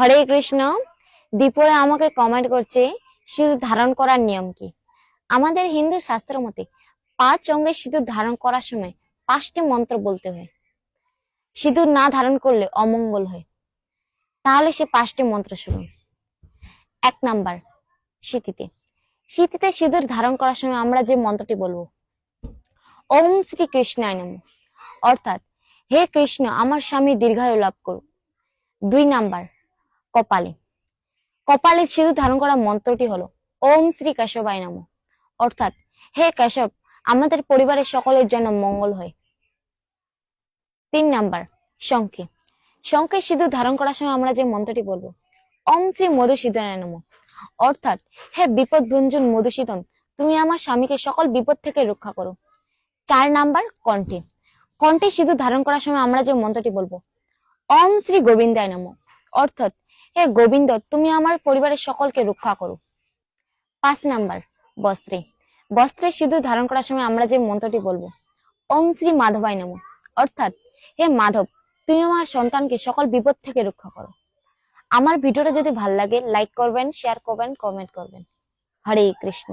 হরে কৃষ্ণ দীপরে আমাকে কমেন্ট করছে, সিঁদুর ধারণ করার নিয়ম কি? আমাদের হিন্দু শাস্ত্র মতে, পাঁচ অঙ্গে সিঁদুর ধারণ করার সময় পাঁচটি মন্ত্র বলতে হয়। সিঁদুর না ধারণ করলে অমঙ্গল হয়। তাহলে সে পাঁচটি মন্ত্র শুনুন। এক নাম্বার, শীতিতে। শীতিতে সিঁদুর ধারণ করার সময় আমরা যে মন্ত্রটি বলব, ওম শ্রী কৃষ্ণায় নম। অর্থাৎ, হে কৃষ্ণ, আমার স্বামী দীর্ঘায়ু লাভ করুক দুই নাম্বার কপালে। কপালে সিঁদুর ধারণ করা মন্ত্রটি হলো, ওম শ্রী কেশবায় নম। অর্থাৎ, হে কেশব, আমাদের পরিবারের সকলের জন্য মঙ্গল হয়। তিন নাম্বার, শঙ্খে। শঙ্খে সিঁদুর ধারণ করার সময় আমরা যে মন্ত্রটি বলব, ওম শ্রী মধুসূদনায় নম। অর্থাৎ, হে বিপদ ভঞ্জন মধুসূদন, তুমি আমার স্বামীকে সকল বিপদ থেকে রক্ষা করো। চার নাম্বার, কণ্ঠে। কণ্ঠে সিঁদুর ধারণ করার সময় আমরা যে মন্ত্রটি বলব, ওম শ্রী গোবিন্দায় নম। অর্থাৎ হে গোবিন্দ, তুমি আমার পরিবারের সকলকে রক্ষা করো। পাঁচ নাম্বার, বস্ত্রে। বস্ত্রে সিঁদুর ধারণ করার সময় আমরা যে মন্ত্রটি বলব, ওম শ্রী মাধবাই নম। অর্থাৎ, হে মাধব, তুমি আমার সন্তানকে সকল বিপদ থেকে রক্ষা করো। আমার ভিডিওটা যদি ভালো লাগে লাইক করবেন শেয়ার করবেন কমেন্ট করবেন। হরে কৃষ্ণ।